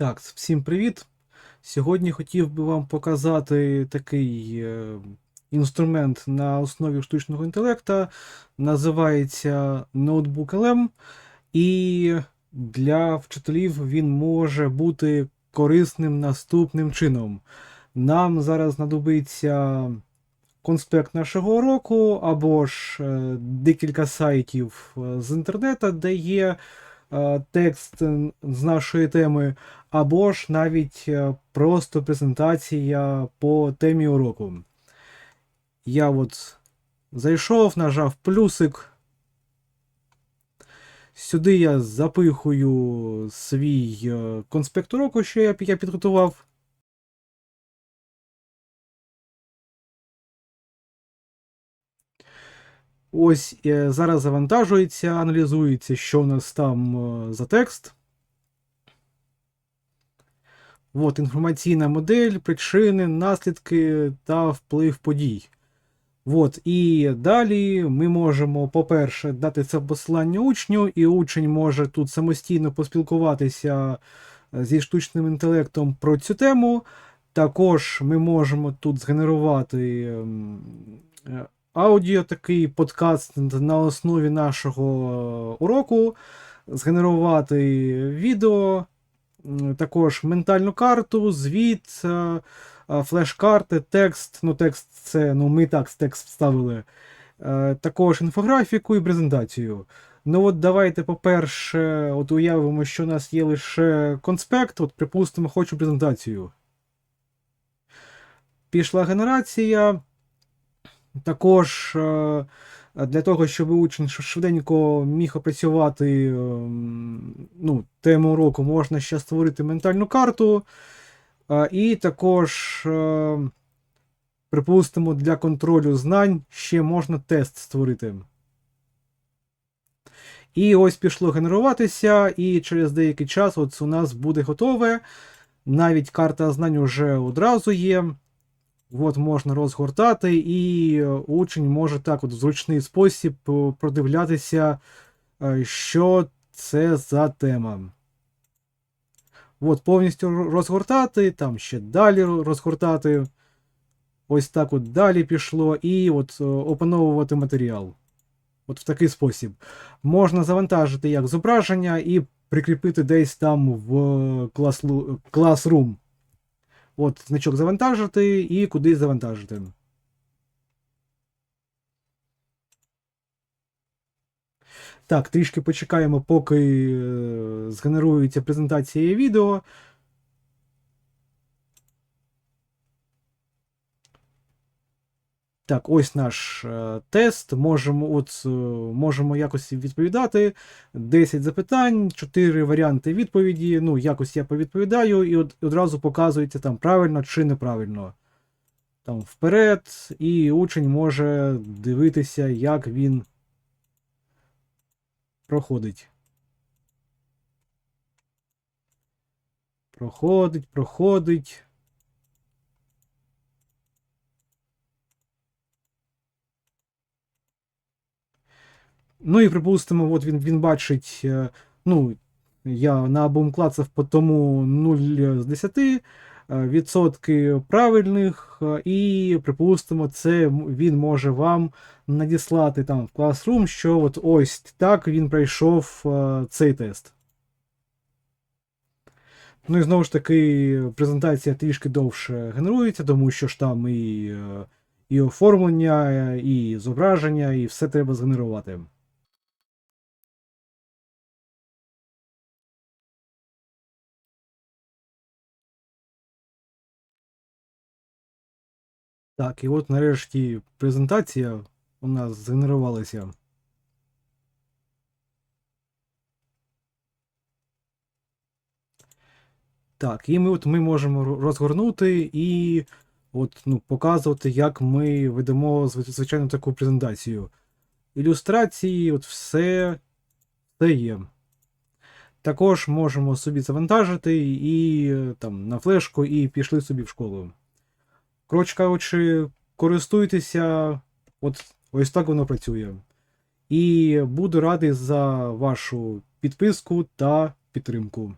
Так, всім привіт! Сьогодні хотів би вам показати такий е, інструмент на основі штучного інтелекту. Називається Notebook LM, і для вчителів він може бути корисним наступним чином. Нам зараз знадобиться конспект нашого уроку, або ж е, декілька сайтів е, з інтернету, де є текст е, з нашої теми, або ж навіть е, просто презентація по темі уроку. Я от зайшов, нажав плюсик. Сюди я запихую свій е, конспект уроку, що я підготував. Ось е, зараз завантажується, аналізується, що у нас там е, за текст. От інформаційна модель, причини, наслідки та вплив подій. От, і далі ми можемо, по-перше, дати це посилання учню, і учень може тут самостійно поспілкуватися е, зі штучним інтелектом про цю тему. Також ми можемо тут згенерувати ем, аудіо, такий подкаст на основі нашого е, уроку, згенерувати відео, також ментальну карту, звіт, е, е, флеш-карти, текст. Ну, текст це ну, ми так текст вставили. Також інфографіку і презентацію. Ну от давайте, по-перше, от уявимо, що у нас є лише конспект, от, припустимо, хочу презентацію. Пішла генерація. Також е, для того, щоб учень швиденько міг опрацювати ем, ну, тему уроку, можна ще створити ментальну карту. Е, І також, е, припустимо, для контролю знань ще можна тест створити. І ось пішло генеруватися, і через деякий час от у нас буде готове. Навіть карта знань вже одразу є. От можна розгортати, і учень може так от в зручний спосіб е, продивлятися, е, що це за тема. От, повністю розгортати, там ще далі розгортати. Ось так от далі пішло, і от е, опановувати матеріал. От в такий спосіб. Можна завантажити як зображення і прикріпити десь там в Classlu- Classroom. От значок завантажити і куди завантажити. Так, трішки почекаємо, поки е, згенерується презентація відео. Так, ось наш е, тест. Можемо, от, е, можемо якось відповідати. 10 запитань, 4 варіанти відповіді. Ну, якось я повідповідаю, і од, одразу показується там правильно чи неправильно. Там вперед, і учень може дивитися, як він проходить. Проходить, проходить. Ну і припустимо, от він, він бачить, е, ну, я на обум клацав по тому 0 з 10 е, відсотки правильних, е, і припустимо, це він може вам надіслати там в Classroom, що от ось так він пройшов цей тест. Ну і знову ж таки, презентація трішки довше генерується, тому що ж там і, і оформлення, і зображення, і все треба згенерувати. Так, і от нарешті презентація у нас згенерувалася. Так, і ми, от, ми можемо розгорнути і от, ну, показувати, як ми ведемо звичайно таку презентацію. Ілюстрації, от все, все є. Також можемо собі завантажити і там на флешку, і пішли собі в школу. Коротше кажучи, користуйтеся, от ось так воно працює. І буду радий за вашу підписку та підтримку.